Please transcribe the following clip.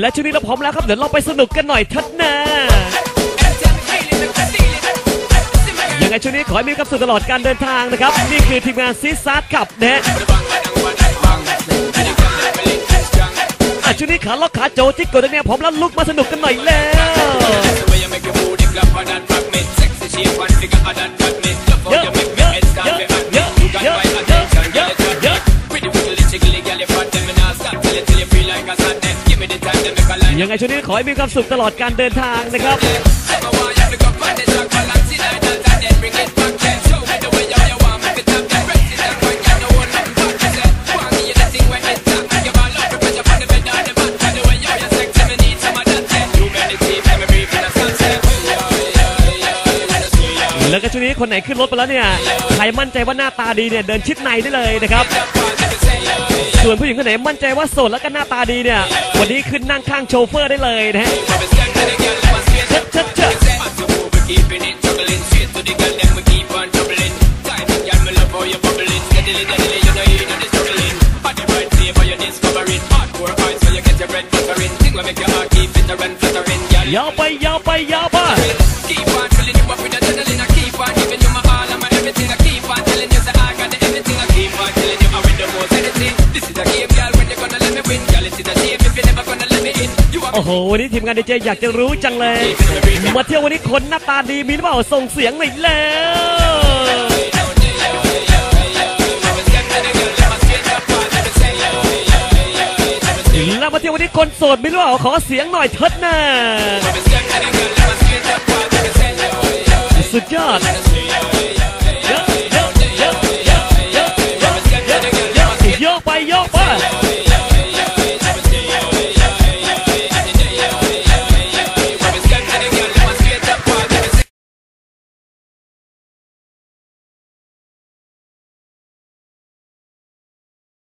และช่วงนี้เราพร้อมแล้วครับ เดี๋ยวเราไปสนุกกันหน่อยทัดนายังไงช่วงนี้ขอให้มีความสุขตลอดการเดินทางนะครับ นี่คือทีมงานซีซาร์ขับนะฮะอะช่วงนี้ขาล็อกขาโจจิกโกดเนี่ยพร้อมแล้วลุกมาสนุกกันหน่อยแล้ว ยังไงช่วงนี้ขอให้มีความสุขตลอดการเดินทางนะครับแล้วก็ช่วงนี้คนไหนขึ้นรถไปแล้วเนี่ย ใครมั่นใจว่าหน้าตาดีเนี่ย เดินชิดในได้เลยนะครับ ส่วนผู้หญิงคนไหนมั่นใจว่าโสดแล้วก็หน้าตาดีเนี่ย วันนี้ขึ้นนั่งข้างโชเฟอร์ได้เลยนะฮะเชิดเชิดเชิดยาวไปยาวไปยาวไป โอ้โห วันนี้ทีมงานดีเจอยากจะรู้จังเลย มาเที่ยววันนี้คนหน้าตาดีมีหรือเปล่าส่งเสียงหน่อยแล้วแล้วมาเที่ยววันนี้คนโสดมีหรือเปล่าขอเสียงหน่อยเถิดนะสุดยอด